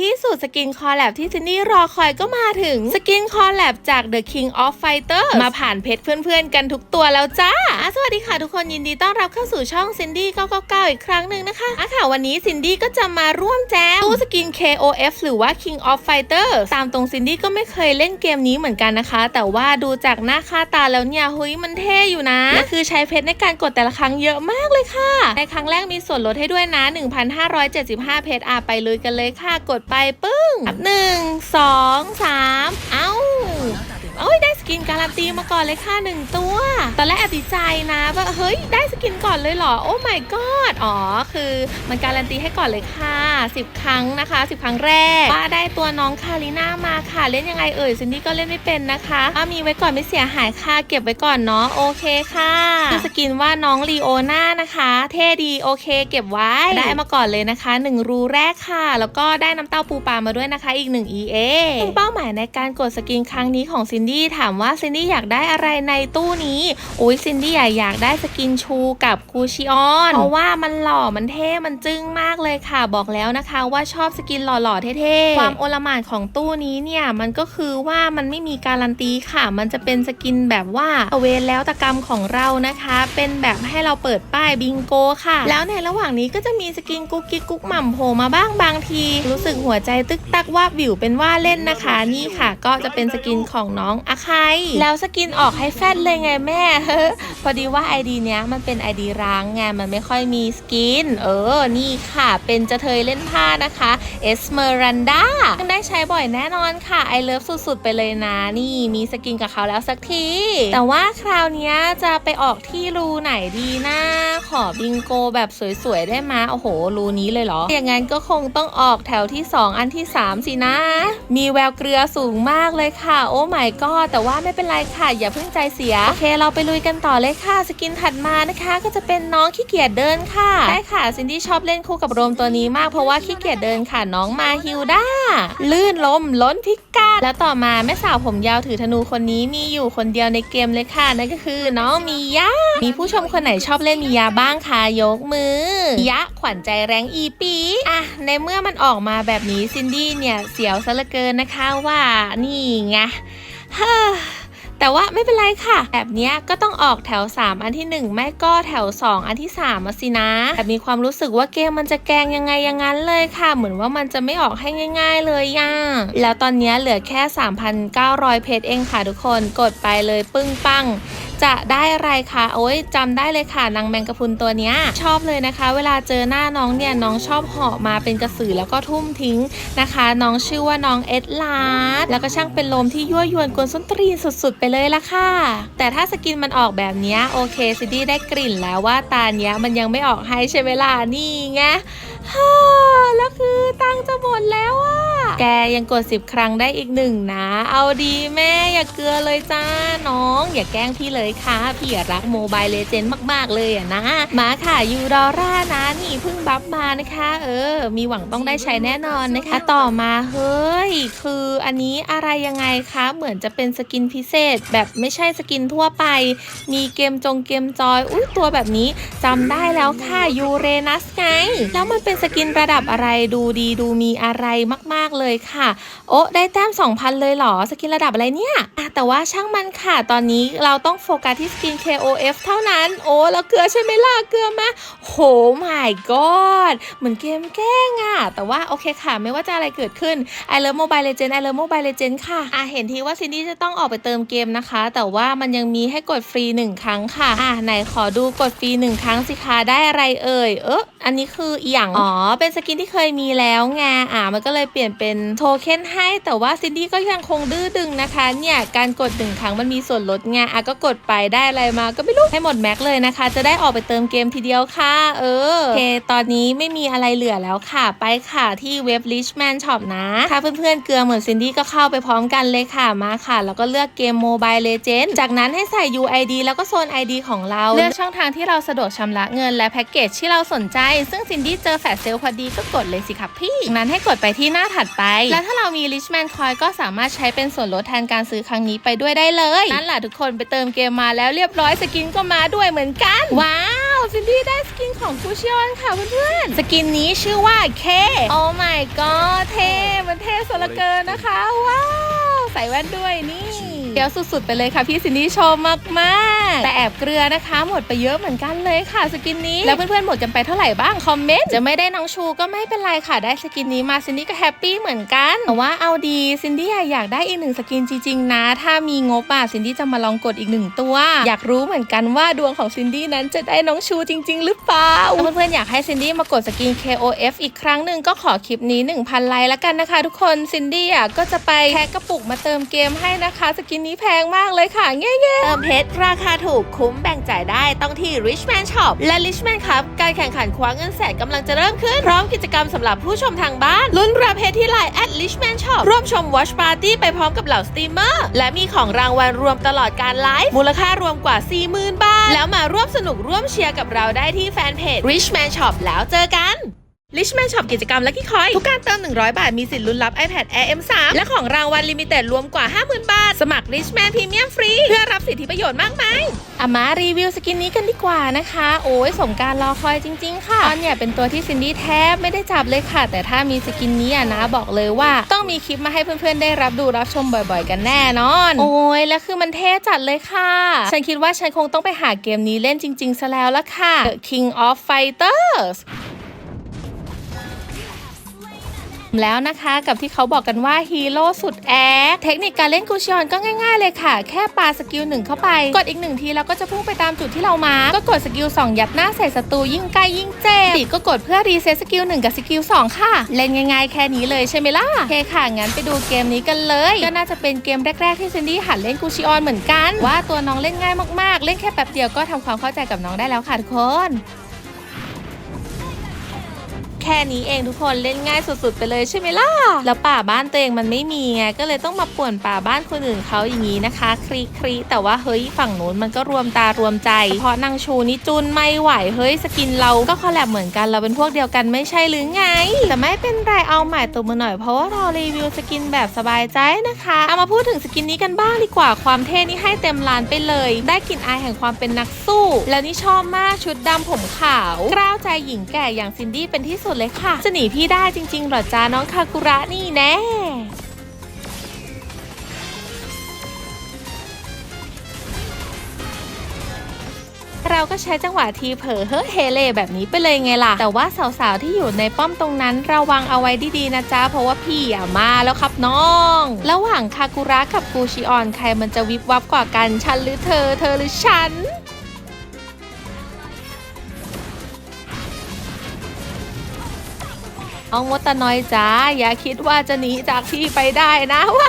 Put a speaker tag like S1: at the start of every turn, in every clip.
S1: ที่สุดสกินคอลแลบที่ซินนี่รอคอยก็มาถึงสกินคอลแลบจาก The King of Fighter มาผ่านเพจเพื่อนๆ กันทุกตัวแล้วจ้า สวัสดีค่ะทุกคนยินดีต้อนรับเข้าสู่ช่องซินดี้999 อีกครั้งหนึ่งนะคะอะค่ะวันนี้ซินดี้ก็จะมาร่วมแจมตู้สกิน KOF หรือว่า King of Fighter ตามตรงซินดี้ก็ไม่เคยเล่นเกมนี้เหมือนกันนะคะ แต่ว่าดูจากหน้าค่าตาแล้วเนี่ยเฮ้ยมันเท่อยู่นะและคือใช้เพชรในการกดแต่ละครั้งเยอะมากเลยค่ะ ในครั้งแรกมีส่วนลดให้ด้วยนะ 1,575 เพชรอะไปลุยกันเลยค่ะกดไปปึ้งหนึ่งสองสามเอ้า โอ้ยได้สกินการันตีมาก่อนเลยค่ะหนึ่งตัว ตอนแรกแอบดีใจนะว่าเฮ้ยได้สกินก่อนเลยเหรอ โอ้ my god อ๋อคือมันการันตีให้ก่อนเลยค่ะ 10 ครั้งนะคะ 10 ครั้งแรกว่าได้ตัวน้องคาริน่ามาค่ะเล่นยังไงเอ่ยซินดี้ก็เล่นไม่เป็นนะคะว่ามีไว้ก่อนไม่เสียหายค่ะเก็บไว้ก่อนเนาะโอเคค่ะคือสกินว่าน้องลีโอน่านะคะ เท่ดีโอเค เก็บไว้ได้มาก่อนเลยนะคะ 1 รูแรกค่ะ แล้วก็ได้น้ำเต้าปูปลามาด้วยนะคะ อีก 1 EA เป้าหมายในการกดสกินครั้งนี้ของซินดี้ถามว่าซินดี้อยากได้อะไรในตู้นี้โอ้ยซินดี้อยากได้สกินชูกับกูชิออนเพราะว่ามันหล่อมันเท่มันจึ้งมากเลยค่ะ บอกแล้วนะคะว่าชอบสกินหล่อๆเท่ๆความโอลหม่านของตู้นี้เนี่ยมันก็คือว่ามันไม่มีการันตีค่ะ มันจะเป็นสกินแบบว่าเวรแล้วตะกรรมของเรานะคะ เป็นแบบให้เราเปิดป้ายบิงโกค่ะ แล้วในระหว่างนี้ก็จะมีสกินกุ๊กกิ๊กกุ๊กหม่ำโผล่มาบ้างบางที รู้สึกหัวใจตึกตักว่าบวิวเป็นว่าเล่นนะคะ นี่ค่ะ ก็จะเป็นสกินของน้องอาคายแล้วสกินออกให้แฟดเลยไงแม่เฮ้พอดีว่า ID เนี้ยมันเป็น ID ร้างไงมันไม่ค่อยมีสกิน เออ นี่ค่ะเป็นจะเทยเล่นผ้านะคะเอสเมรันดาได้ใช้บ่อยแน่นอนค่ะไอเลิฟสุดๆ ไปเลยนะ นี่มีสกินกับเขาแล้วสักที แต่ว่าคราวนี้จะไปออกที่รูไหนดีนะ ขอบิงโกแบบสวยๆ ได้มาโอ้โห รูนี้เลยเหรอ อย่างงั้นก็คงต้องออกแถวที่ 2 อันที่ 3 สินะ มีแววเกลือสูงมากเลยค่ะ โอ้ my god แต่ว่าไม่เป็นไรค่ะอย่าเพิ่งใจเสียโอเคเราไปลุยกันต่อเลยค่ะ สกินถัดมานะคะ ก็จะเป็นน้องขี้เกียจเดินค่ะใช่ค่ะซินดี้ชอบเล่นคู่กับโรมตัวนี้มากเพราะว่าขี้เกียจเดินค่ะน้องมาฮิวด้าลื่นล้มล้นพิกาแล้วต่อมาแม่สาวผมยาวถือธนูคนนี้มีอยู่คนเดียวในเกมเลยค่ะนั่นก็คือน้องมียะมีผู้ชมคนไหนชอบเล่นมียาบ้างคะยกมือยะขวัญใจแรงอีปีอะในเมื่อมันออกมาแบบนี้ซินดี้เนี่ยเสียวซะเหลือเกินนะคะว่านี่ไง ฮ่าแต่ว่าไม่เป็นไรค่ะ แบบนี้ก็ต้องออกแถว 3 อันที่ 1 ไม่ก็แถว 2 อันที่3มาสินะแต่มีความรู้สึกว่าเกมมันจะแกงยังไงอย่างนั้นเลยค่ะ เหมือนว่ามันจะไม่ออกให้ง่าย ๆ เลยย่าแล้วตอนนี้เหลือแค่ 3,900 เพชรเองค่ะทุกคนกดไปเลยปึ้งปัง จะได้อะไรคะโอ้ยจำได้เลยค่ะนางแมงกะพรุนตัวเนี้ยชอบเลยนะคะ เวลาเจอหน้าน้องเนี่ยน้องชอบเหาะมาเป็นกระสือแล้วก็ทุ่มทิ้งนะคะ น้องชื่อว่าน้องเอ็ดลาร์ดแล้วก็ช่างเป็นลมที่ยั่วยวนกวนส้นตรีนสุดๆ ไปเลยละค่ะ แต่ถ้าสกินมันออกแบบนี้โอเคซิดดี้ได้กลิ่นแล้วว่าตาเนี้ยมันยังไม่ออกให้ใช่ไหมล่ะนี่ไงฮ่าแล้วคือตังจะหมดแล้วอะแกยังกด 10 ครั้งได้อีกหนึ่งนะ เอาดีแม่อย่าเกลือเลยจ้าน้อง อย่าแกล้งพี่เลยค่ะ พี่รักโมบายเลเจนด์มากๆเลยอะนะ มาค่ะยูดอร่านะนี่เพิ่งบัฟมานะคะ เออ มีหวังต้องได้ใช้แน่นอนนะคะ ต่อมาเฮ้ย คืออันนี้อะไรยังไงคะ เหมือนจะเป็นสกินพิเศษ แบบไม่ใช่สกินทั่วไป มีเกมจงเกมจอย อุ้ยตัวแบบนี้จำได้แล้วค่ะยูเรนัสไง แล้วมันเป็นสกินระดับอะไรดูดีดูมีอะไรมากๆเลยค่ะ โอ้ได้แต้ม 2,000 เลยเหรอ สกินระดับอะไรเนี่ยอะ แต่ว่าช่างมันค่ะ ตอนนี้เราต้องโฟกัสที่สกิน KOF เท่านั้น โอ้ แล้วเกลือใช่ไหมล่ะ เกลือมาโห my god เหมือนเกมแกล้งอะแต่ว่าโอเคค่ะ ไม่ว่าจะอะไรเกิดขึ้น I love Mobile Legend I love Mobile Legend ค่ะ อะ เห็นทีว่าซินดี้จะต้องออกไปเติมเกมนะคะ แต่ว่ามันยังมีให้กดฟรี 1 ครั้งค่ะ อะ ไหนขอดูกดฟรี 1 ครั้งสิคะได้อะไรเอ่ย เอออันนี้คืออย่างอ๋อ เป็นสกินที่เคยมีแล้วไง อะ มันก็เลยเปลี่ยนเป็นโทเค็นให้ แต่ว่าซินดี้ก็ยังคงดื้อดึงนะคะ เนี่ยการกดหนึ่งครั้งมันมีส่วนลดไงอะก็กดไปได้อะไรมาก็ไม่รู้ให้หมดแม็กเลยนะคะ จะได้ออกไปเติมเกมทีเดียวค่ะ เออโอเคตอนนี้ไม่มีอะไรเหลือแล้วค่ะ ไปค่ะที่เว็บ Richman Shop นะ ถ้าเพื่อนๆเกลือเหมือนซินดี้ก็เข้าไปพร้อมกันเลยค่ะมาค่ะ แล้วก็เลือกเกม Mobile Legend จากนั้นให้ใส่ UID แล้วก็โซน ID ของเรา เลือกช่องทางที่เราสะดวกชำระเงินและแพ็กเกจที่เราสนใจ ซึ่งซินดี้เจอแฟลชเซลพอดีก็กดเลยสิครับพี่จากนั้นให้กดไปที่หน้าถัดไป และถ้าเรามี Richman Coin ก็สามารถใช้เป็นส่วนลดแทนการซื้อครั้งนี้ไปด้วยได้เลยนั่นแหละทุกคนไปเติมเกมมาแล้วเรียบร้อยสกินก็มาด้วยเหมือนกัน ว้าวซินดี้ได้สกินของกูชิออนค่ะเพื่อนๆสกินนี้ชื่อว่าเคโอ้ my god เท่มันเท่สุดเหละเกินนะคะ ว้าว ใส่แว่นด้วยนี่ เดี๋ยวสุดๆ ไปเลยค่ะพี่ซินดี้ชอบมากๆ แต่แอบเกลือนะคะ หมดไปเยอะเหมือนกันเลยค่ะสกินนี้ แล้วเพื่อนๆหมดกันไปเท่าไหร่บ้างคอมเมนต์จะไม่ได้น้องชูก็ไม่เป็นไรค่ะได้สกินนี้มาซินดี้ก็แฮปปี้เหมือนกันแต่ว่าเอาดีซินดี้อยากได้อีกหนึ่งสกินจริงๆนะ ถ้ามีงบอะซินดี้จะมาลองกดอีกหนึ่งตัว อยากรู้เหมือนกันว่าดวงของซินดี้นั้นจะได้น้องชูจริง ๆ หรือเปล่าถ้าเพื่อนๆอยากให้ซินดี้มากดสกิน KOF อีกครั้งหนึ่งก็ขอคลิปนี้ 1,000 ไลค์แล้วกันนะคะ ทุกคนซินดี้อะก็จะไปแพ็กกระปุกมาเติมเกมให้นะคะสกินนี้แพงมากเลยค่ะเงี้ยๆเติมเพชรราคาถูกคุ้มแบ่งจ่ายได้ต้องที่ Richman Shop และ Richman ครับ การแข่งขันคว้าเงินแสนกำลังจะเริ่มขึ้น พร้อมกิจกรรมสำหรับผู้ชมทางบ้าน ลุ้นรับเพชรที่ไลน์ at Richman Shop ร่วมชม Watch Party ไปพร้อมกับเหล่าสตรีมเมอร์และมีของรางวัลรวมตลอดการไลฟ์มูลค่ารวมกว่า 40,000 บาท แล้วมาร่วมสนุกร่วมเชียร์กับเราได้ที่แฟนเพจ Richman Shop แล้วเจอกัน Richman Shop กิจกรรมและกี้คอย ทุกการเติม 100 บาท มีสิทธิ์ลุ้นรับ iPad Air M3 และของรางวัลลิมิเต็ดรวมกว่า 50,000 บาท สมัคร Richman Premium ฟรี เพื่อรับสิทธิประโยชน์มากมายอามารีวิวสกินนี้กันดีกว่านะคะ โอ้ยสมการรอคอยจริง ๆ ค่ะตอนเนี่ยเป็นตัวที่ซินดี้แทบไม่ได้จับเลยค่ะ แต่ถ้ามีสกินนี้อะนะบอกเลยว่า ต้องมีคลิปมาให้เพื่อนๆ ได้รับดูรับชมบ่อยๆ กันแน่นอน โอ้ยแล้วคือมันเท่จัดเลยค่ะ ฉันคิดว่าฉันคงต้องไปหาเกมนี้เล่นจริงๆซะแล้วละค่ะ The King of Fighters แล้วนะคะกับที่เขาบอกกันว่าฮีโร่สุดแอคเทคนิคการเล่นกูชิออนก็ง่ายๆเลยค่ะ แค่ปาสกิลหนึ่งเข้าไป กดอีกหนึ่งทีแล้วก็จะพุ่งไปตามจุดที่เรามา ก็กดสกิล2ยัดหน้าใส่ศัตรูยิ่งใกล้ยิ่งเจ็บก็กดเพื่อรีเซ็ตสกิล1กับสกิล2ค่ะ เล่นง่ายๆแค่นี้เลยใช่ไหมล่ะโอเคค่ะ งั้นไปดูเกมนี้กันเลย ก็น่าจะเป็นเกมแรกๆที่ซินดี้หัดเล่นกูชิออนเหมือนกัน ว่าตัวน้องเล่นง่ายมากๆ เล่นแค่แป๊บเดียวก็ทำความเข้าใจกับน้องได้แล้วค่ะทุกคน แค่นี้เองทุกคนเล่นง่ายสุดๆ ไปเลยใช่ไหมล่ะ แล้วป่าบ้านตัวเองมันไม่มีไงก็เลยต้องมาป่วนป่าบ้านคนอื่นเขาอย่างนี้นะคะครีครีแต่ว่าเฮ้ยฝั่งนู้นมันก็รวมตารวมใจ เพราะนางชูนี่จุนไม่ไหวเฮ้ยสกินเราก็คอลแลบเหมือนกันเราเป็นพวกเดียวกันไม่ใช่หรือไง แต่ไม่เป็นไรเอาใหม่ตัวมือหน่อยเพราะว่าเรารีวิวสกินแบบสบายใจนะคะเอามาพูดถึงสกินนี้กันบ้างดีกว่าความเท่นี่ให้เต็มลานไปเลย ได้กลิ่นอายแห่งความเป็นนักสู้ แล้วนี่ชอบมากชุดดำผมขาวกล้าวใจหญิงแก่อย่างซินดี้เป็นที่สุดเลยค่ะ จะหนีพี่ได้จริงๆหรอจ้าน้องคากุระนี่แน่เราก็ใช้จังหวะทีเผลอเฮ้เฮเลแบบนี้ไปเลยไงล่ะ แต่ว่าสาวๆที่อยู่ในป้อมตรงนั้นระวังเอาไว้ดีๆนะจ๊ะ เพราะว่าพี่อะมาแล้วครับน้อง ระหว่างคากุระกับกูชิออนใครมันจะวิบวับกว่ากัน ฉันหรือเธอ เธอหรือฉัน้องมดตะน้อยจ้าอย่าคิดว่าจะหนีจากพี่ไปได้นะว้า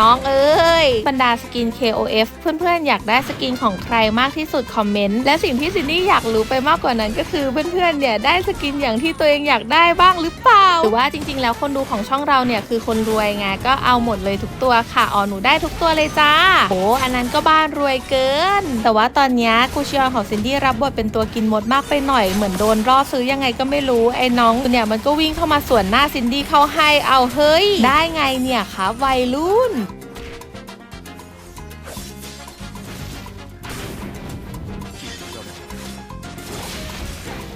S1: น้องเอ้ย บรรดาสกิน KOF เพื่อนๆ อยากได้สกินของใครมากที่สุดคอมเมนต์ และสิ่งที่ซินนี่อยากรู้ไปมากกว่านั้นก็คือเพื่อนๆ เนี่ยได้สกินอย่างที่ตัวเองอยากได้บ้างหรือเปล่า หรือว่าจริงๆ แล้วคนดูของช่องเราเนี่ยคือคนรวยไงก็เอาหมดเลยทุกตัวค่ะ อ๋อหนูได้ทุกตัวเลยจ้า โอ้อันนั้นก็บ้านรวยเกิน แต่ว่าตอนเนี้ยกูชิออนของซินดี้รับบทเป็นตัวกินมดมากไปหน่อยเหมือนโดนล่อซื้อยังไงก็ไม่รู้ไอ้น้องเนี่ยมันก็วิ่งเข้ามาสวนหน้าซินดี้เข้าให้เอาเฮ้ย ได้ไงเนี่ยคะวัยรุ่น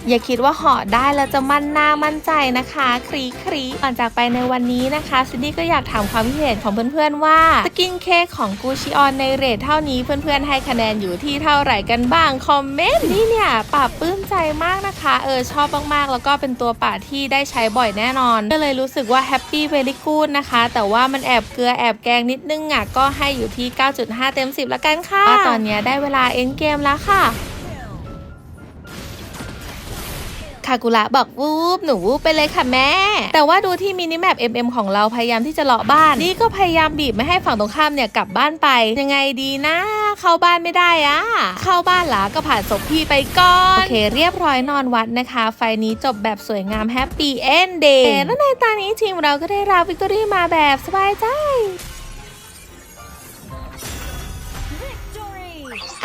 S1: อย่าคิดว่าเหาะได้แล้วจะมั่นหน้ามั่นใจนะคะครีครีก่อนจากไปในวันนี้นะคะซินดี้ก็อยากถามความคิดเห็นของเพื่อนๆว่าสกินเค้กของกูชิออนในเรทเท่านี้เพื่อนๆให้คะแนนอยู่ที่เท่าไหร่กันบ้างคอมเมนต์นี่เนี่ยป่าบปลื้มใจมากนะคะ เออชอบมากๆ แล้วก็เป็นตัวป่าที่ได้ใช้บ่อยแน่นอน ก็เลยรู้สึกว่าแฮปปี้เวลิกูดนะคะ แต่ว่ามันแอบเกลือแอบแกงนิดนึงอะก็ให้อยู่ที่ 9.5 เต็ม 10ละกันค่ะตอนนี้ได้เวลาเอ็นเกมแล้วค่ะ คากุระบอกวูบหนูวูบไปเลยค่ะแม่ แต่ว่าดูที่มินิแมป MM ของเราพยายามที่จะเลาะบ้าน นี่ก็พยายามบีบไม่ให้ฝั่งตรงข้ามเนี่ยกลับบ้านไป ยังไงดีนะ เข้าบ้านไม่ได้อะเข้าบ้านหลาก็ผ่านศพพี่ไปก่อน โอเคเรียบร้อยนอนวัดนะคะ ไฟนี้จบแบบสวยงามแฮปปี้เอนเดย์และในตอนนี้ทีมเราก็ได้รับวิกตอรี่มาแบบสบายใจ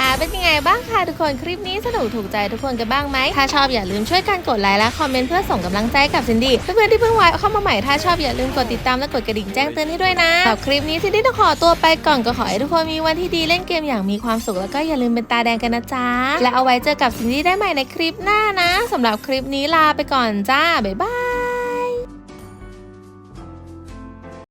S1: อ่าเป็นยังไงบ้างคะทุกคนคลิปนี้สนุกถูกใจทุกคนกันบ้างไหมถ้าชอบอย่าลืมช่วยกันกดไลค์และคอมเมนต์เพื่อส่งกำลังใจกับซินดี้เพื่อนๆที่เพิ่งไว้เข้ามาใหม่ถ้าชอบอย่าลืมกดติดตามและกดกระดิ่งแจ้งเตือนให้ด้วยนะสำหรับคลิปนี้ซินดี้ต้องขอตัวไปก่อนก็ขอให้ทุกคนมีวันที่ดีเล่นเกมอย่างมีความสุขแล้วก็อย่าลืมเป็นตาแดงกันนะจ๊ะและเอาไว้เจอกับซินดี้ได้ใหม่ในคลิปหน้านะสำหรับคลิปนี้ลาไปก่อนจ้าบ๊ายบาย